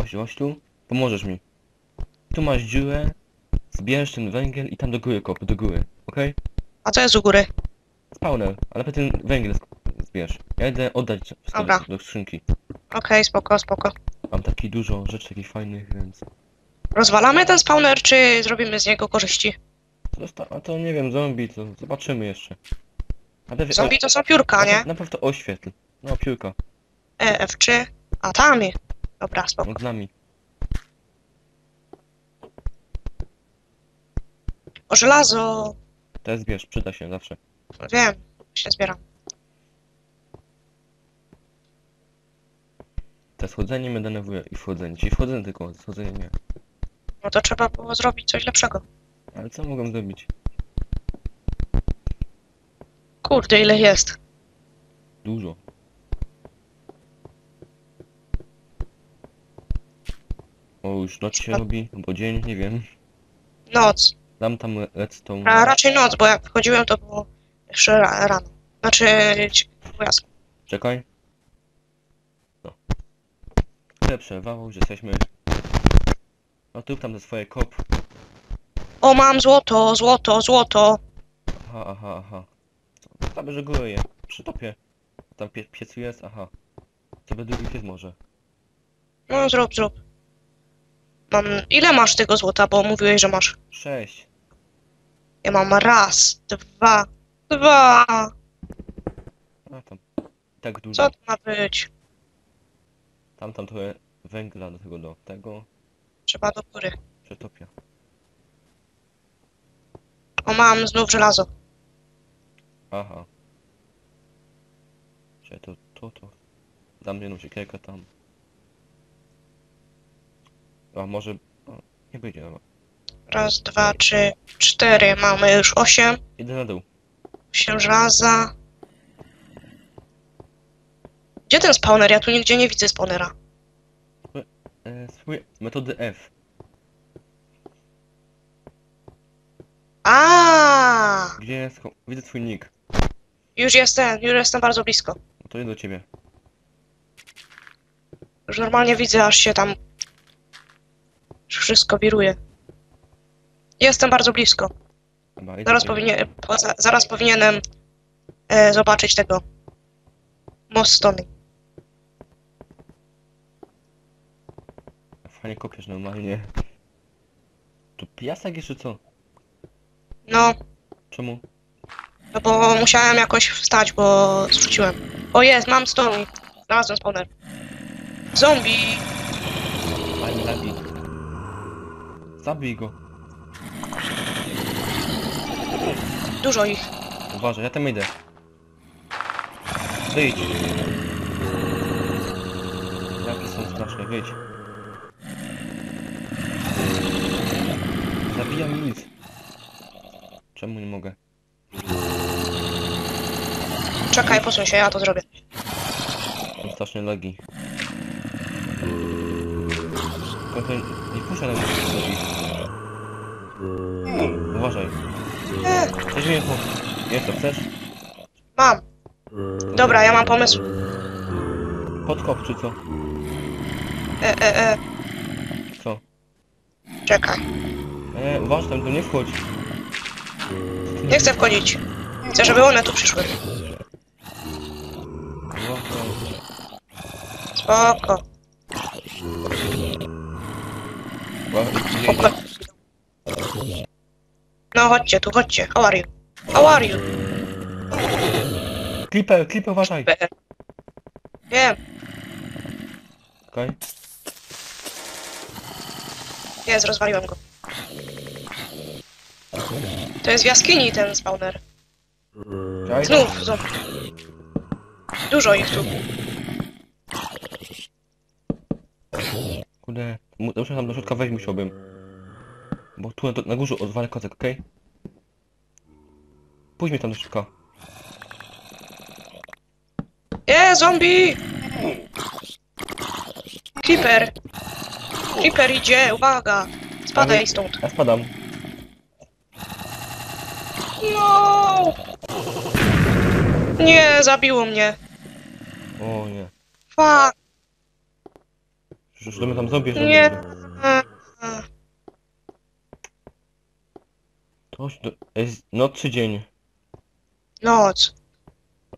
Chodź, chodź tu. Pomożesz mi. Tu masz dziurę. Zbierz ten węgiel i tam do góry kop, do góry. Okej? A co jest u góry? Spawner, ale ten węgiel sk- zbierz. Ja idę oddać Dobra. do, skrzynki. Okej, spoko, spoko. Mam taki dużo rzeczy takich fajnych, więc... Rozwalamy ten spawner, czy zrobimy z niego korzyści? Zosta a to nie wiem, zombie, to zobaczymy jeszcze. A Zombie to są piórka, nie? Na pewno oświetl. No, piórka. E, F3. A tam jest. Dobra, spoko. Nad nami. O żelazo. To zbierz, przyda się zawsze. Wiem, się zbieram. Te schodzenie mnie denerwuje i wchodzenie. Czyli wchodzenie tylko, schodzenie nie. No to trzeba było zrobić coś lepszego. Ale co mogą zrobić? Kurde, ile jest. Dużo. O, już noc się robi, albo dzień, nie wiem. Noc. Dam tam re- redstone. A raczej noc, bo jak wchodziłem, to było jeszcze ra- rano. Znaczy, jasku. Czekaj. No. Tyle przerwało, że jesteśmy. No tu tam ze swoje kop. O, mam złoto, złoto, złoto. Aha, aha, aha. Co? Tam że góry je. Przy topie. Tam pie piecu jest, aha. Sobie drugi pies może. No, zrób, zrób. Mam... Ile masz tego złota, bo mówiłeś, że masz. Sześć. Ja mam raz, dwa, dwa. A tam. Tak dużo. Co to ma być? Tam, tam trochę węgla do tego, do tego. Trzeba do góry. Przetopia. O, mam znów żelazo. Aha. Czy to, to, to. Dam jedną siekierkę tam. A może... O, nie będzie, dobra. Raz, dwa, trzy, cztery. Mamy już osiem. Idę na dół. Osiem żelaza. Gdzie ten spawner? Ja tu nigdzie nie widzę spawnera. E, spróbuję metody F. A, Gdzie jest... ko- Widzę twój nick. Już jestem, już jestem bardzo blisko. No to idę do ciebie. Już normalnie widzę, aż się tam... Wszystko wiruje. Jestem bardzo blisko. Idę Zaraz, do ciebie. powinie, po, za- zaraz powinienem e, zobaczyć tego. Most Stony. Fajnie kopiesz normalnie. Tu piasek jeszcze co? No, Czemu? no bo musiałem jakoś wstać, bo zrzuciłem. O jest, mam Stony. Znalazłem spawner. Zombie! Fajnie. Zabij go. Dużo ich. Uważaj, ja tam idę. Wyjdź. Jakie są straszne, wyjdź. Zabijam nic. Czemu nie mogę? Czekaj, posuń się, ja to zrobię. Mam straszne lagi. Trochę nie puszczę na mnie lagi. Uważaj. E, Coś mnie po... Nie co, chcesz? mam. Dobra, ja mam pomysł. Podkop czy co? E, e, e, Co? czekaj. E, uważaj, tam tu nie wchodź. Nie chcę wchodzić. Chcę, żeby one tu przyszły. Uważaj. Spoko. No chodźcie tu, chodźcie. How are you? How are you? Clipper, clipper, uważaj. E, Wiem, Okej. jest, rozwaliłem go. To jest w jaskini ten spawner. Czekaj. Znów. Dużo ich tu. Kurde, mu- muszę tam do środka wejść musiałbym. Bo tu na, na górze odwalę kocek, okej? Pójdź mnie tam do środka. Nie, zombie! Creeper! Creeper idzie, uwaga! Spadaj stąd. Ja spadam. No! Nie, zabiło mnie. O nie. Fuck. Żeby tam zombie, żeby... Nie. E, e. To do... jest noc czy dzień? Noc.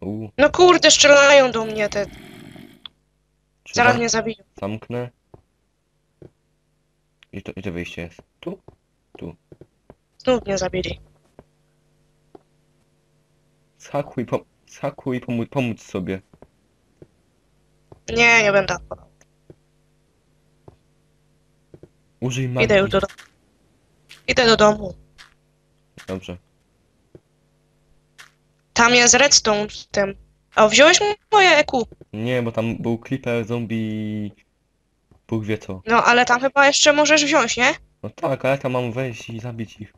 Uuu, No kurde, strzelają do mnie te. czy Zaraz zam- mnie zabiją. Zamknę. I to, i to wyjście jest. Tu? Znów mnie zabili. Schakuj, pom schakuj i pomó pomóc sobie. Nie, nie będę. Użyj magii. Idę już do domu. Idę do domu. Dobrze. Tam jest redstone w tym. A wziąłeś moje EQ? Nie, bo tam był creeper, zombie... Bóg wie co. No ale tam chyba jeszcze możesz wziąć, nie? No tak, ale tam mam wejść i zabić ich.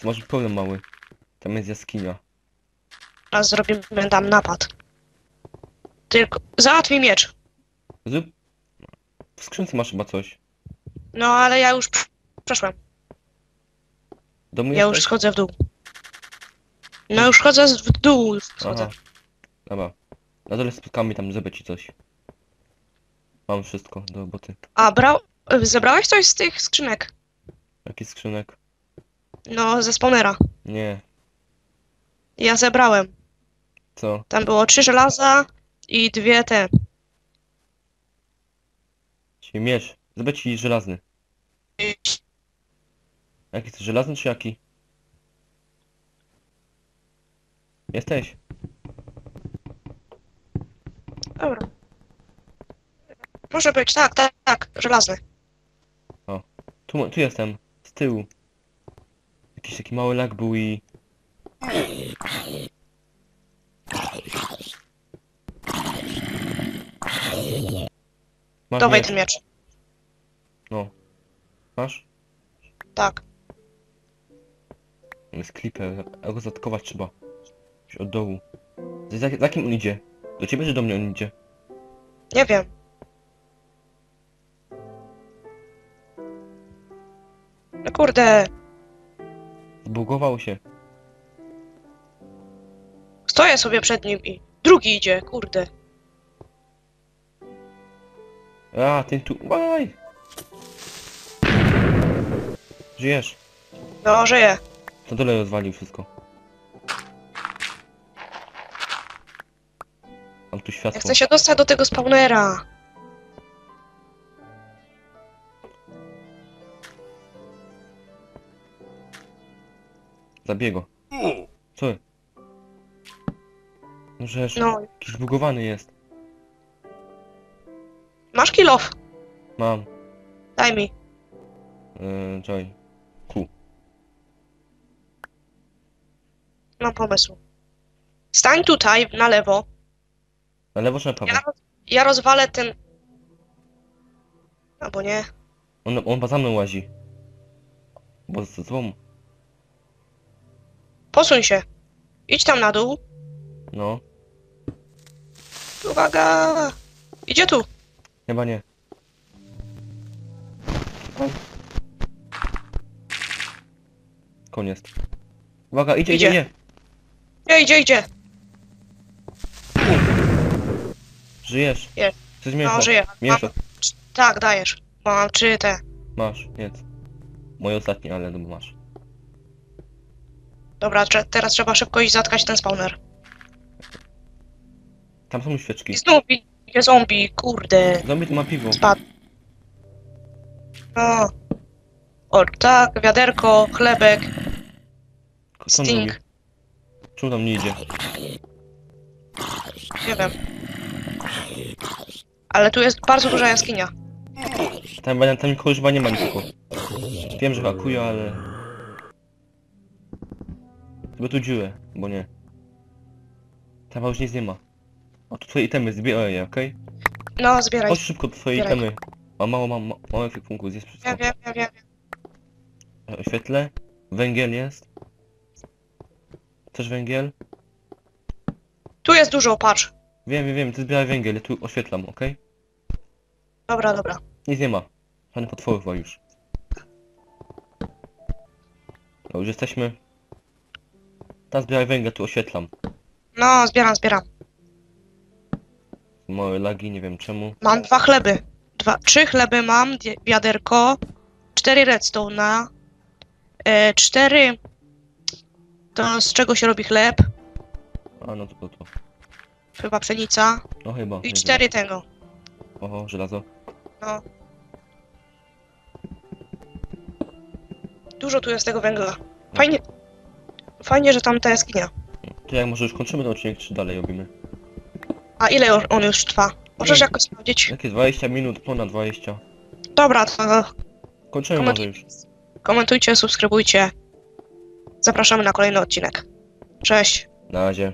To może problem mały. Tam jest jaskinia. Raz zrobimy tam napad. Tylko załatwij miecz. Zrób... W skrzynce masz chyba coś. No ale ja już pr- przeszłem. W domu Ja już jesteś? schodzę w dół. No już chodzę z- w dół. Schodzę. Aha. Dobra. Na dole spotkamy tam, żeby ci coś. Mam wszystko do roboty. A brał. Zebrałeś coś z tych skrzynek? Jaki skrzynek? No, ze spawnera. Nie. Ja zebrałem. Co? Tam było trzy żelaza i dwie te. Czyli miecz. Zobacz ci żelazny. Jaki to żelazny czy jaki? Jesteś. Dobra. Może być, tak, tak, tak, żelazny. Tu, tu jestem. Z tyłu. Jakiś taki mały lag był i... Masz Dawaj miecz? ten miecz. No. Masz? Tak. Jest creeper. A go zatkować trzeba. Gdzieś od dołu. Za, za, za kim on idzie? Do ciebie czy do mnie on idzie? Nie wiem. No kurde, Zbugował się. stoję sobie przed nim i drugi idzie, kurde. A, ten tu... Łaj! Żyjesz. No, żyje. To dole rozwalił wszystko. Mam tu Ja światło. chcę się dostać do tego spawnera. Zabiję go. Co? No żeż, No, jakiś zbugowany jest. Masz kill off. Mam. Daj mi. Yy, Joy. Ku. Mam pomysł. Stań tutaj, na lewo. Na lewo czy na prawo? Ja, ja rozwalę ten... Albo nie. On, on za mną łazi. Bo z złą. Posuń się. Idź tam na dół. No. Uwaga! Idzie tu. Chyba nie. Koniec. Uwaga, idzie, idzie, Idzie. idzie. Idzie, idzie, idzie. Żyjesz. Je. Chcesz mięso? No. Mam, Mięso. tak, dajesz. Mam trzy te. Masz, jedz. Moje ostatnie, ale no masz. Dobra, trze- teraz trzeba szybko iść zatkać ten spawner. Tam są świeczki. I znów idzie zombie, kurde. Zombie to ma piwo. Spadł. No. O, tak, wiaderko, chlebek, Co on robi? sting. Czemu tam nie idzie? Nie wiem. Ale tu jest bardzo duża jaskinia. Tam, tam, tam nikogo chyba nie ma nikogo. Wiem, że hakuje, ale... Żeby tu dziurę, bo nie. Tam już nic nie ma. O, tu twoje itemy, zbieraj je, okej? No, zbieraj. Chodź szybko, twoje Zbieraj. itemy. Mam mało, mam ma- mało ekwipunku, zjedz wszystko. Wiem, wiem, wiem, wiem. Oświetlę. Węgiel jest. Też węgiel? Tu jest dużo, patrz. Wiem, wiem, wiem, ty zbieraj węgiel, ja tu oświetlam, okej? Dobra, dobra. Nic nie ma. Żadnych potworów ma już. No już jesteśmy. Tam zbieraj węgiel, tu oświetlam. No, zbieram, zbieram. Małe lagi, nie wiem czemu. Mam dwa chleby. Dwa, trzy chleby mam, wi- wiaderko, cztery redstone'a, e, cztery... To z czego się robi chleb? A no to to. to. Chyba pszenica. No chyba. I cztery tego. Oho, żelazo. No. Dużo tu jest tego węgla. Fajnie... Fajnie, że tam ta jaskinia. To jak może już kończymy ten odcinek, czy dalej robimy? A ile on- on już trwa? Możesz Nie. jakoś sprawdzić? Jakie 20 minut, ponad 20. Dobra, to Kończymy Koment- może już. komentujcie, subskrybujcie. Zapraszamy na kolejny odcinek. Cześć. Na razie.